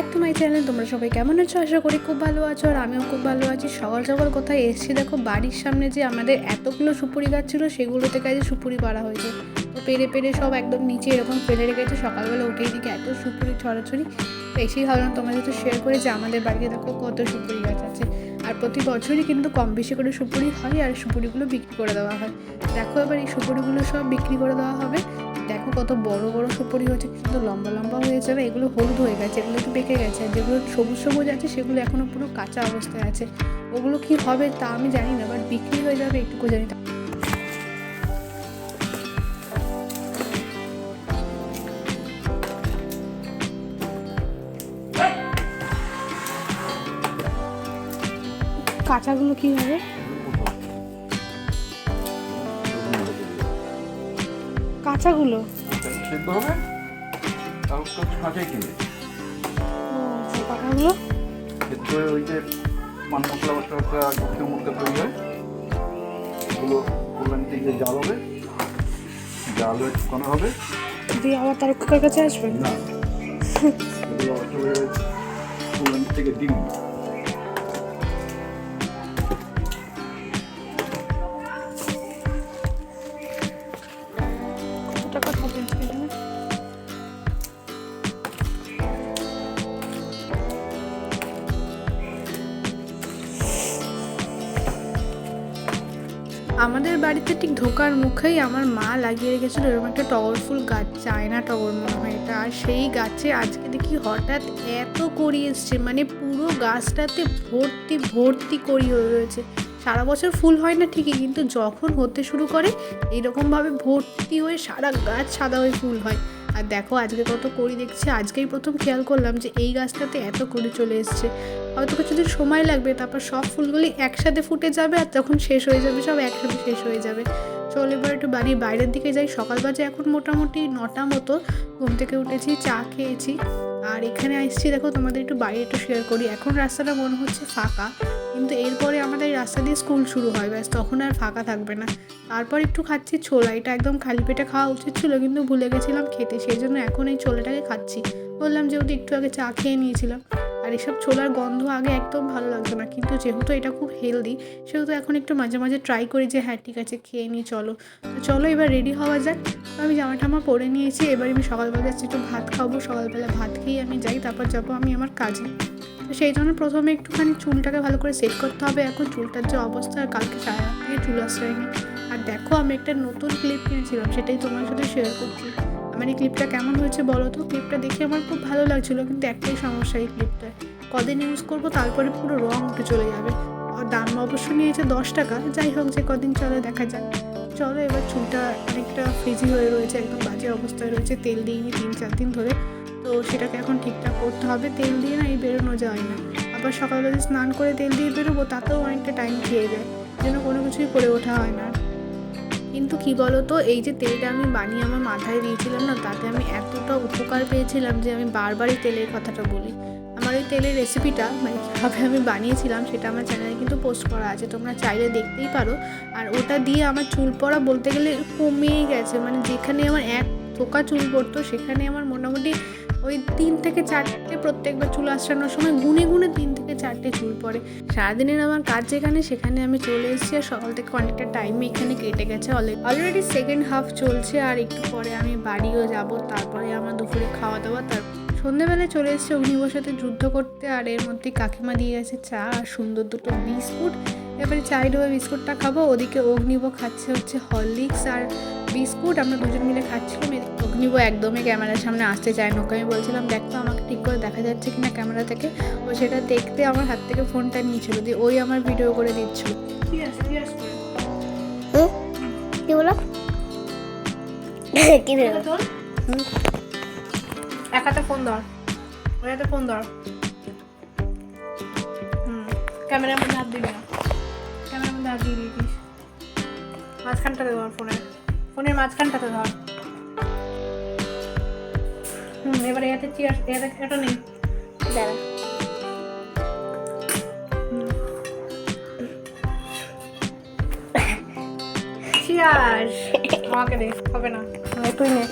Back to my channel তোমরা সবাই কেমন আছো? আশা করি খুব ভালো আছো আর আমিও খুব ভালো আছি। সকাল সকাল কোথায় এসেছি? দেখো, বাড়ির সামনে যে আমাদের এতগুলো সুপুরি গাছ ছিল, সেগুলো থেকে আজ সুপুরি পাড়া হয়েছে। তো পেরে পেরে সব একদম নিচে এরকম ফেলে রেখেছে। সকালবেলা উঠেই দিকে এত সুপুরি ছড়াছড়ি। তো এসেই ভাবলাম তোমাদের তো শেয়ার করে যে আমাদের বাড়িতে দেখো কত সুপুরি গাছ আছে। আর প্রতি বছরই কিন্তু কম বেশি করে সুপুরি হয় আর সুপুরিগুলো বিক্রি করে দেওয়া হয়। দেখো এবার এই সুপুরিগুলো সব বিক্রি করে দেওয়া হবে। দেখো কত বড় বড় সুপুরি হয়েছে কিন্তু লম্বা লম্বা হয়ে যাবে, এগুলো হলুদ হয়ে গেছে, এগুলো একটু পেকে গেছে আর যেগুলো সবুজ সবুজ আছে, সেগুলো এখনও পুরো কাঁচা অবস্থায় আছে। ওগুলো কি হবে তা আমি জানি না বাট বিক্রি হয়ে যাবে একটুকু জানি। তা- কাঁচাগুলো কী হবে? কাঁচাগুলো? সিদ্ধ হবে? তারপর তো কাঁচাই সেই কাঁচাগুলো সিদ্ধ হয়ে ওই যে পান মশলা মশলা মশলা গুটকে মুটকে তৈরি হয়। ওগুলো কল্যাণ থেকে জাল হবে। জাল হয়ে শুকানো হবে। দিয়ে আবার তার কুকার কাছে আসবে? না। এগুলো চলে কল্যাণ থেকে ডিম। আমাদের বাড়িতে ঠিক ঢোকার মুখেই আমার মা লাগিয়ে রেখেছিল এরকম একটা টগর ফুল গাছ, চায়না টগর মনে হয় এটা। আর সেই গাছে আজকে দেখি হঠাৎ এত করি এসছে মানে পুরো গাছটাতে ভর্তি ভর্তি করি হয়ে রয়েছে। সারা বছর ফুল হয় না ঠিকই, কিন্তু যখন হতে শুরু করে, এইরকমভাবে ভর্তি হয়ে সারা গাছ সাদা হয়ে ফুল হয়। আর দেখো আজকে কত করি দেখছি, আজকেই প্রথম খেয়াল করলাম যে এই গাছটাতে এত করি চলে এসছে। হয়তো কিছুদিন সময় লাগবে, তারপর সব ফুলগুলি একসাথে ফুটে যাবে আর তখন শেষ হয়ে যাবে, সব একসাথে শেষ হয়ে যাবে। চল এবার একটু বাড়ির বাইরের দিকে যাই। সকাল বাজে এখন মোটামুটি নটা মতো। ঘুম থেকে উঠেছি, চা খেয়েছি। আর এখানে আসছি, দেখো তোমাদের একটু বাইরে একটু শেয়ার করি। এখন রাস্তাটা মনে হচ্ছে ফাঁকা, কিন্তু এরপরে আমাদের রাস্তা দিয়ে স্কুল শুরু হয়। ব্যাস, তখন আর ফাঁকা থাকবে না। তারপর একটু খাচ্ছি ছোলা। এটা একদম খালি পেটে খাওয়া উচিত ছিল, কিন্তু ভুলে গেছিলাম খেতে। সেই জন্য এখন এই ছোলাটাকে খাচ্ছি। বললাম যেহেতু একটু আগে চা খেয়ে নিয়েছিলাম। আর এসব ছোলার গন্ধ আগে একদম ভালো লাগতো না। কিন্তু যেহেতু এটা খুব হেলদি সেহেতু এখন একটু মাঝে মাঝে ট্রাই করি যে হ্যাঁ ঠিক আছে, খেয়ে নিই, চলো। তো চলো এবার রেডি হওয়া যাক। তো আমি জামা টামা পরে নিয়েছি, এবার আমি সকালবেলা যাচ্ছি একটু ভাত খাব। সকালবেলা ভাত খেয়ে আমি যাই, তারপর যাব আমি আমার কাজে। তো সেই জন্য প্রথমে একটুখানি চুলটাকে ভালো করে সেট করতে হবে। এখন চুলটার যে অবস্থা, আর কালকে সারা থেকে চুল আশ্রয়নি আর দেখো, আমি একটা নতুন ক্লিপ কিনেছিলাম, সেটাই তোমার সাথে শেয়ার করছি। এই ক্লিপটা কেমন হয়েছে বলো তো? ক্লিপটা দেখে আমার খুব ভালো লাগছিল, কিন্তু একটাই সমস্যা এই ক্লিপটা কদিন ইউজ করব, তারপরে পুরো রং উঠে চলে যাবে। আর দাম অবশ্য নিয়েছে দশ টাকা, যাই হোক যে কদিন চলে দেখা যাক। চলো এবার চুলটা অনেকটা ফ্রিজি হয়ে রয়েছে, একদম বাজে অবস্থায় রয়েছে, তেল দিইনি তিন চার দিন ধরে। তো সেটাকে এখন ঠিকঠাক করতে হবে, তেল দিয়ে না এই বেরোনো যায় না। আবার সকালবেলা স্নান করে তেল দিয়ে বেরোবো, তাতেও অনেকটা টাইম খেয়ে যায়, যেন কোনো কিছুই করে ওঠা হয় না। কিন্তু কি বলতো, এই যে তেলটা আমি বানিয়ে আমার মাথায় দিয়েছিলাম না, তাতে আমি এতটা উপকার পেয়েছিলাম যে আমি বারবারই তেলের কথাটা বলি। আমার ওই তেলের রেসিপিটা মানে কীভাবে আমি বানিয়েছিলাম সেটা আমার চ্যানেলে কিন্তু পোস্ট করা আছে, তোমরা চাইলে দেখতেই পারো। আর ওটা দিয়ে আমার চুল পড়া বলতে গেলে কমেই গেছে মানে যেখানে আমার এক থোকা চুল পড়তো, সেখানে আমার মোটামুটি ওই তিন থেকে চারটে প্রত্যেকবার চুল আসানোর সময় গুনে গুনে তিন থেকে চারটে চুল পড়ে সারাদিনের আমার কাজ যেখানে, সেখানে আমি চলে এসেছি আর সকাল থেকে অনেকটা টাইমে এখানে কেটে গেছে অলরেডি সেকেন্ড হাফ চলছে আর একটু পরে আমি বাড়িও যাব, তারপরে আমার দুপুরে খাওয়া দাওয়া তার সন্ধেবেলায় চলে এসেছে অগ্নিবর সাথে যুদ্ধ করতে আর এর মধ্যে কাকিমা দিয়ে গেছে চা আর সুন্দর দুটো বিস্কুট। এবারে চাই ডোবে বিস্কুটটা খাব, ওদিকে অগ্নিব খাচ্ছে হচ্ছে হরলিক্স আর বিস্কুট, আমরা দুজন মিলে খাচ্ছিলাম অগ্নিব একদমই ক্যামেরার সামনে আসতে চায় না। ওকে আমি বলছিলাম দেখ তো আমাকে ঠিক করে দেখা যাচ্ছে কিনা ক্যামেরা থেকে। ও সেটা দেখতে আমার হাত থেকে ফোনটা নিয়েছিল দিয়ে ওই আমার ভিডিও করে দিচ্ছিল। ঠিক আছে ঠিক কি বলো? কি বলো? এক হাতে ফোন ধর। ফোন ধর। হুম ক্যামেরার মধ্যে হাত দিবি না। ক্যামেরার মধ্যে হাত দিয়ে দিয়েছিস মাঝখানটাতে ধর ফোনের। ফোনের মাঝখানটাতে ধর। হুম এবার এতে চেয়ার এটা নেই দাঁড়া আমাকে দে হবে না তুই নে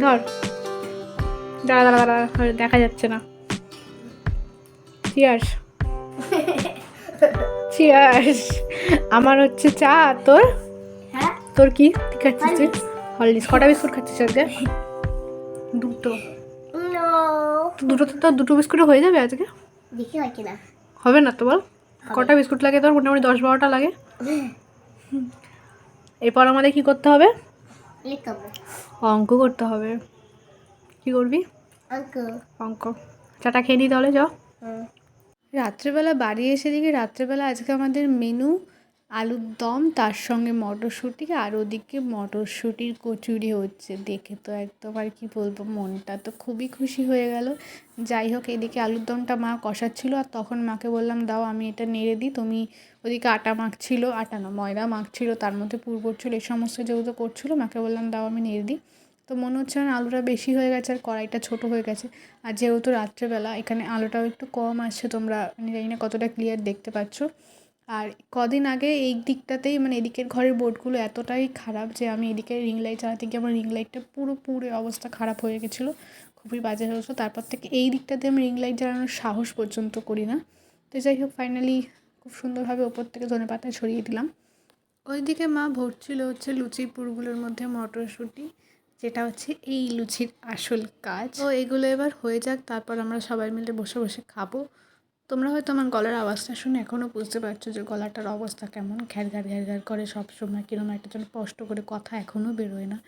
ধর দাঁড়া দাঁড়া দাঁড়া দেখা যাচ্ছে না চিয়ার্স চিয়ার্স আমার হচ্ছে চা তোর হ্যাঁ তোর কি খাচ্ছিস হলদিস কটা বিস্কুট খাচ্ছিস আজকে দুটো। নো তো দুটো তো তোর দুটো বিস্কুটে হয়ে যাবে আজকে? দেখি হয় কিনা। হবে না তো বল। কটা বিস্কুট লাগে তোর? মোটামুটি দশ বারোটা লাগে। এরপর আমাদের কি করতে হবে? অঙ্ক করতে হবে। কি করবি? অঙ্ক। অঙ্ক। চাটা খেয়ে নিই তাহলে যাও রাত্রেবেলা বাড়ি এসে দেখি রাত্রেবেলা আজকে আমাদের মেনু আলুর দম, তার সঙ্গে মটরশুঁটি আর ওদিকে মটরশুঁটির কচুরি হচ্ছে। দেখে তো একদম আর কি বলব, মনটা তো খুবই খুশি হয়ে গেল। যাই হোক, এদিকে আলুর দমটা মা কষাচ্ছিল আর তখন মাকে বললাম, দাও, আমি এটা নেড়ে দিই। তুমি ওদিকে আটা মাখছিল, আটা না, ময়দা মাখছিল, তার মধ্যে পুর করছিল এই সমস্ত যেহেতু করছিল, মাকে বললাম, দাও, আমি নেড়ে দিই। তো মনে হচ্ছে না আলুটা বেশি হয়ে গেছে আর কড়াইটা ছোট হয়ে গেছে। আর যেহেতু রাত্রেবেলা, এখানে আলুটাও একটু কম আসছে, তোমরা জানি না কতটা ক্লিয়ার দেখতে পাচ্ছ। আর কদিন আগে এই দিকটাতেই মানে এদিকের ঘরের বোর্ডগুলো এতটাই খারাপ যে আমি এদিকে রিং লাইট চালাতে গিয়ে আমার রিং লাইটটা পুরো পুরো অবস্থা খারাপ হয়ে গেছিল। খুবই বাজে হয়েছিল। তারপর থেকে এই দিকটাতে আমি রিং লাইট জ্বালানোর সাহস পর্যন্ত করি না। তো যাই হোক ফাইনালি খুব সুন্দরভাবে ওপর থেকে ধনে পাতা ছড়িয়ে দিলাম। ওইদিকে মা ভরছিল হচ্ছে লুচি পুরগুলোর মধ্যে মটরশুঁটি, যেটা হচ্ছে এই লুচির আসল কাজ। তো এগুলো এবার হয়ে যাক, তারপর আমরা সবাই মিলে বসে বসে খাব। তোমরা হয়তো আমার গলার আওয়াজটা শুনে এখনও বুঝতে পারছ যে গলাটার অবস্থা কেমন। ঘ্যার ঘ্যার ঘ্যার ঘ্যার করে সব সময় কিরম একটা যেন স্পষ্ট করে কথা এখনও বেরোয় না।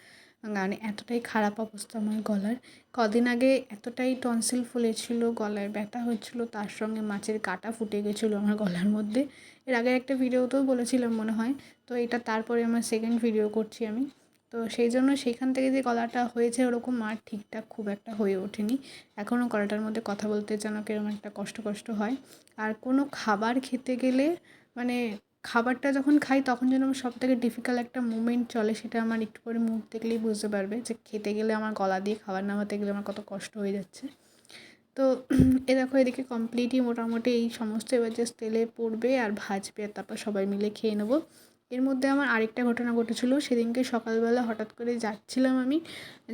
মানে এতটাই খারাপ অবস্থা আমার গলার। কদিন আগে এতটাই টনসিল ফুলেছিল গলায় ব্যথা হচ্ছিল, তার সঙ্গে মাছের কাটা ফুটে গেছিল আমার গলার মধ্যে। এর আগে একটা ভিডিওতেও বলেছিলাম মনে হয়। তো এটা তারপরে আমার সেকেন্ড ভিডিও করছি আমি। তো সেই জন্য সেইখান থেকে যে গলাটা হয়েছে ওরকম আর ঠিকঠাক খুব একটা হয়ে ওঠেনি। এখনও গলাটার মধ্যে কথা বলতে যেন কীরকম একটা কষ্ট কষ্ট হয়। আর কোনো খাবার খেতে গেলে মানে খাবারটা যখন খাই তখন যেন আমার সব থেকে ডিফিকাল্ট একটা মুমেন্ট চলে সেটা আমার একটু পরে মুখ দেখলেই বুঝতে পারবে যে খেতে গেলে আমার গলা দিয়ে, খাবার নামাতে গেলে আমার কত কষ্ট হয়ে যাচ্ছে। তো এ দেখো এদিকে কমপ্লিটই মোটামুটি এই সমস্ত এবার জাস্ট তেলে পড়বে আর ভাজবে আর তারপর সবাই মিলে খেয়ে নেব। এর মধ্যে আমার আরেকটা ঘটনা ঘটেছিল, সেদিনকে সকালবেলা হঠাৎ করে যাচ্ছিলাম আমি।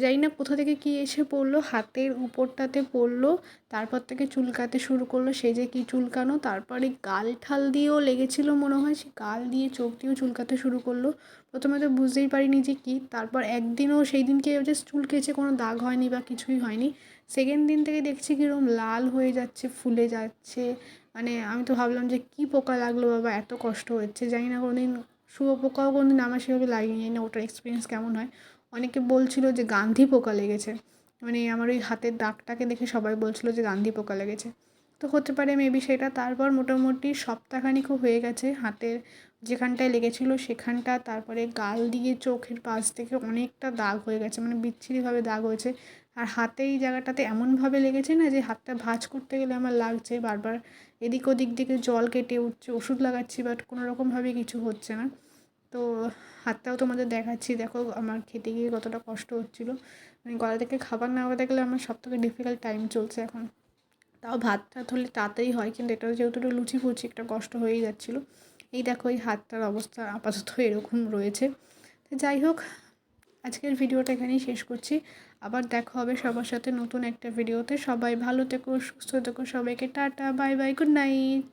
জানি না কোথা থেকে কী এসে পড়ল, হাতের উপরটাতে পড়ল, তারপর থেকে চুলকাতে শুরু করল সে যে কী চুলকানো, তারপরে গাল ঠাল দিয়েও লেগেছিলো মনে হয়, সে গাল দিয়ে চোখ দিয়েও চুলকাতে শুরু করল। প্রথমে তো বুঝতেই পারিনি যে কী, তারপর একদিনও সেই দিনকে জাস্ট চুলকেছে কোনো দাগ হয়নি বা কিছুই হয়নি। সেকেন্ড দিন থেকে দেখছি কীরকম লাল হয়ে যাচ্ছে, ফুলে যাচ্ছে। মানে আমি তো ভাবলাম যে কী পোকা লাগল বাবা, এত কষ্ট হচ্ছে, জানি না কোনোদিন শুয়োপোকাও কোনোদিন আমার সেভাবে লাগেনি না ওটার এক্সপিরিয়েন্স কেমন হয়। অনেকে বলছিল যে গান্ধী পোকা লেগেছে। মানে আমার ওই হাতের দাগটাকে দেখে সবাই বলছিল যে গান্ধী পোকা লেগেছে। তো হতে পারে মেবি সেটা। তারপর মোটামুটি সপ্তাহখানিকও হয়ে গেছে, হাতের যেখানটায় লেগেছিলো সেখানটা, তারপরে গাল দিয়ে চোখের পাশ থেকে অনেকটা দাগ হয়ে গেছে মানে বিচ্ছিরিভাবে দাগ হয়েছে। আর হাতে এই জায়গাটাতে এমনভাবে লেগেছে না যে হাতটা ভাঁজ করতে গেলে আমার লাগছে, বারবার এদিক ওদিক দিকে জল কেটে উঠছে, ওষুধ লাগাচ্ছি বাট কোনো রকমভাবে কিছু হচ্ছে না। তো হাতটাও তোমাদের দেখাচ্ছি। দেখো আমার খেতে গিয়ে কতটা কষ্ট হচ্ছিল। মানে গলা থেকে খাবার না হতে গেলে আমার সব থেকে ডিফিকাল্ট টাইম চলছে এখন। তাও ভাত টাত হলে তাড়াতাড়ি হয়, কিন্তু এটা যেহেতু লুচি ফুচি একটা কষ্ট হয়েই যাচ্ছিল। এই দেখো এই হাতটার অবস্থা আপাতত এরকম রয়েছে। তো যাই হোক, আজকের ভিডিওটা এখানেই শেষ করছি। আবার দেখা হবে সবার সাথে নতুন একটা ভিডিওতে। সবাই ভালো থেকো, সুস্থ থেকো সবাইকে। Tata, bye bye, good night.